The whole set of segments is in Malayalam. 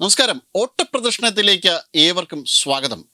നമസ്കാരം. ഓട്ടപ്രദർശനത്തിലേക്ക് ഏവർക്കും സ്വാഗതം.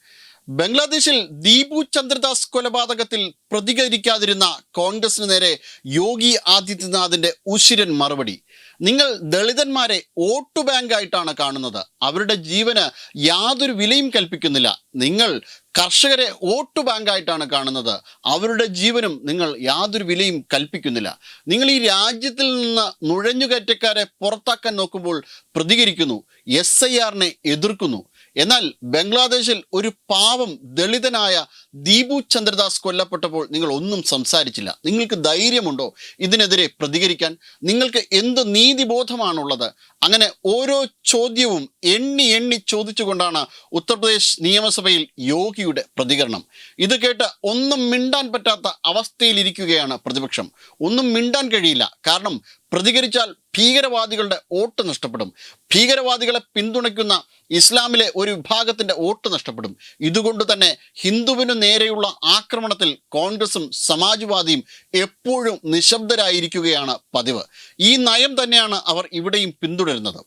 ബംഗ്ലാദേശിൽ ദീപു ചന്ദ്രദാസ് കൊലപാതകത്തിൽ പ്രതികരിക്കാതിരുന്ന കോൺഗ്രസിന് നേരെ യോഗി ആദിത്യനാഥിന്റെ ഉശിരൻ മറുപടി. നിങ്ങൾ ദളിതന്മാരെ വോട്ട് ബാങ്കായിട്ടാണ് കാണുന്നത്. അവരുടെ ജീവന് യാതൊരു വിലയും കൽപ്പിക്കുന്നില്ല. നിങ്ങൾ കർഷകരെ വോട്ട് ബാങ്കായിട്ടാണ് കാണുന്നത്. അവരുടെ ജീവനും നിങ്ങൾ യാതൊരു വിലയും കൽപ്പിക്കുന്നില്ല. നിങ്ങൾ ഈ രാജ്യത്തിൽ നിന്ന് നുഴഞ്ഞുകയറ്റക്കാരെ പുറത്താക്കാൻ നോക്കുമ്പോൾ പ്രതികരിക്കുന്നു എസ് ഐ ആറിനെ എതിർക്കുന്നു. എന്നാൽ ബംഗ്ലാദേശിൽ ഒരു പാവം ദളിതനായ ദീപു ചന്ദ്രദാസ് കൊല്ലപ്പെട്ടപ്പോൾ നിങ്ങൾ ഒന്നും സംസാരിച്ചില്ല. നിങ്ങൾക്ക് ധൈര്യമുണ്ടോ ഇതിനെതിരെ പ്രതികരിക്കാൻ? നിങ്ങൾക്ക് എന്ത് നീതിബോധമാണുള്ളത്? അങ്ങനെ ഓരോ ചോദ്യവും എണ്ണി എണ്ണി ചോദിച്ചുകൊണ്ടാണ് ഉത്തർപ്രദേശ് നിയമസഭയിൽ യോഗിയുടെ പ്രതികരണം. ഇത് കേട്ട് ഒന്നും മിണ്ടാൻ പറ്റാത്ത അവസ്ഥയിലിരിക്കുകയാണ് പ്രതിപക്ഷം. ഒന്നും മിണ്ടാൻ കഴിയില്ല. കാരണം പ്രതികരിച്ചാൽ ഭീകരവാദികളുടെ വോട്ട് നഷ്ടപ്പെടും. ഭീകരവാദികളെ പിന്തുണയ്ക്കുന്ന ഇസ്ലാമിലെ ഒരു വിഭാഗത്തിന്റെ വോട്ട് നഷ്ടപ്പെടും. ഇതുകൊണ്ട് തന്നെ ഹിന്ദുവിനു നേരെയുള്ള ആക്രമണത്തിൽ കോൺഗ്രസും സമാജ്വാദിയും എപ്പോഴും നിശബ്ദരായിരിക്കുകയാണ് പതിവ്. ഈ നയം തന്നെയാണ് അവർ ഇവിടെയും പിന്തുടരുന്നത്.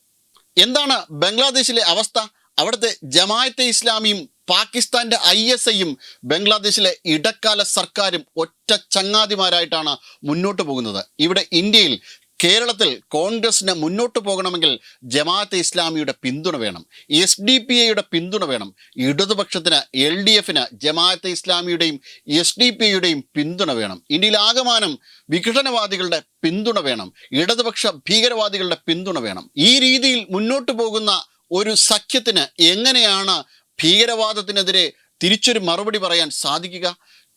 എന്താണ് ബംഗ്ലാദേശിലെ അവസ്ഥ? അവിടുത്തെ ജമായത്തെ ഇസ്ലാമിയും പാകിസ്ഥാന്റെ ഐ എസ് ഐയും ബംഗ്ലാദേശിലെ ഇടക്കാല സർക്കാരും ഒറ്റ ചങ്ങാതിമാരായിട്ടാണ് മുന്നോട്ട് പോകുന്നത്. ഇവിടെ ഇന്ത്യയിൽ കേരളത്തിൽ കോൺഗ്രസിന് മുന്നോട്ട് പോകണമെങ്കിൽ ജമാഅത്തെ ഇസ്ലാമിയുടെ പിന്തുണ വേണം. എസ് ഡി പി എയുടെ പിന്തുണ വേണം. ഇടതുപക്ഷത്തിന് എൽ ഡി എഫിന് ജമാഅത്തെ ഇസ്ലാമിയുടെയും എസ് ഡി പി എയുടെയും പിന്തുണ വേണം. ഇന്ത്യയിൽ ആകമാനം വിഘടനവാദികളുടെ പിന്തുണ വേണം. ഇടതുപക്ഷ ഭീകരവാദികളുടെ പിന്തുണ വേണം. ഈ രീതിയിൽ മുന്നോട്ട് പോകുന്ന ഒരു സഖ്യത്തിന് എങ്ങനെയാണ് ഭീകരവാദത്തിനെതിരെ തിരിച്ചൊരു മറുപടി പറയാൻ സാധിക്കുക.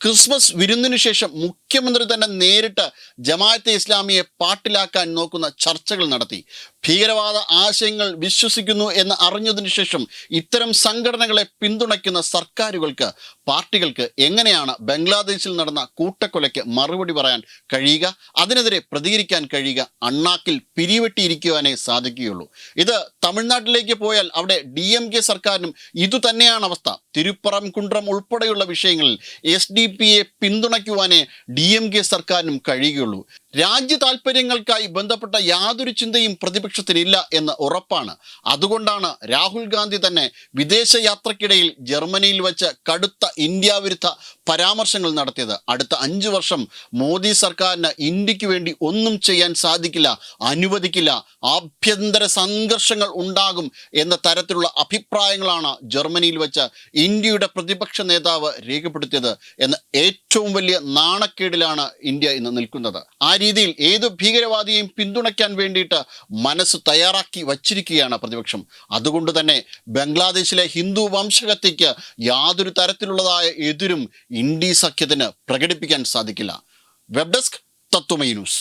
ക്രിസ്മസ് വിരുന്നിനു ശേഷം മുഖ്യമന്ത്രി തന്നെ നേരിട്ട് ജമാഅത്തെ ഇസ്ലാമിയെ പാട്ടിലാക്കാൻ നോക്കുന്ന ചർച്ചകൾ നടത്തി. ഭീകരവാദ ആശയങ്ങൾ വിശ്വസിക്കുന്നു എന്ന് അറിഞ്ഞതിനു ശേഷം ഇത്തരം സംഘടനകളെ പിന്തുണയ്ക്കുന്ന സർക്കാരുകൾക്ക് പാർട്ടികൾക്ക് എങ്ങനെയാണ് ബംഗ്ലാദേശിൽ നടന്ന കൂട്ടക്കൊലയ്ക്ക് മറുപടി പറയാൻ കഴിയുക? അതിനെതിരെ പ്രതികരിക്കാൻ കഴിയുക? അണ്ണാക്കിൽ പിരിവെട്ടിയിരിക്കുവാനേ സാധിക്കുകയുള്ളൂ. ഇത് തമിഴ്നാട്ടിലേക്ക് പോയാൽ അവിടെ ഡി എം കെ സർക്കാരിനും ഇതുതന്നെയാണ് അവസ്ഥ. തിരുപ്പറം കുണ്ട്രം ഉൾപ്പെടെയുള്ള വിഷയങ്ങളിൽ എസ് ഡി പി എ പിന്തുണയ്ക്കുവാനേ ഡി എം കെ സർക്കാരിനും കഴിയുകയുള്ളൂ. രാജ്യ താല്പര്യങ്ങൾക്കായി ബന്ധപ്പെട്ട യാതൊരു ചിന്തയും പ്രതിപക്ഷത്തിനില്ല എന്ന് ഉറപ്പാണ്. അതുകൊണ്ടാണ് രാഹുൽ ഗാന്ധി തന്നെ വിദേശ യാത്രക്കിടയിൽ ജർമ്മനിയിൽ വെച്ച് കടുത്ത ഇന്ത്യ വിരുദ്ധ പരാമർശങ്ങൾ നടത്തിയത്. അടുത്ത അഞ്ചു വർഷം മോദി സർക്കാരിന് ഇന്ത്യയ്ക്ക് വേണ്ടി ഒന്നും ചെയ്യാൻ സാധിക്കില്ല അനുവദിക്കില്ല ആഭ്യന്തര സംഘർഷങ്ങൾ ഉണ്ടാകും എന്ന തരത്തിലുള്ള അഭിപ്രായങ്ങളാണ് ജർമ്മനിയിൽ വെച്ച് ഇന്ത്യയുടെ പ്രതിപക്ഷ നേതാവ് രേഖപ്പെടുത്തിയത് എന്ന ഏറ്റവും വലിയ നാണക്കേടിലാണ് ഇന്ത്യ ഇന്ന് നിൽക്കുന്നത്. ആ രീതിയിൽ ഏത് ഭീകരവാദിയെയും പിന്തുണയ്ക്കാൻ വേണ്ടിയിട്ട് മനസ്സ് തയ്യാറാക്കി വച്ചിരിക്കുകയാണ് പ്രതിപക്ഷം. അതുകൊണ്ട് തന്നെ ബംഗ്ലാദേശിലെ ഹിന്ദു വംശഹത്യയ്ക്ക് യാതൊരു തരത്തിലുള്ളതായ എതിരും ഇന്ത്യ സഖ്യത്തിന് പ്രകടിപ്പിക്കാൻ സാധിക്കില്ല. Web desk Tatwamayi news.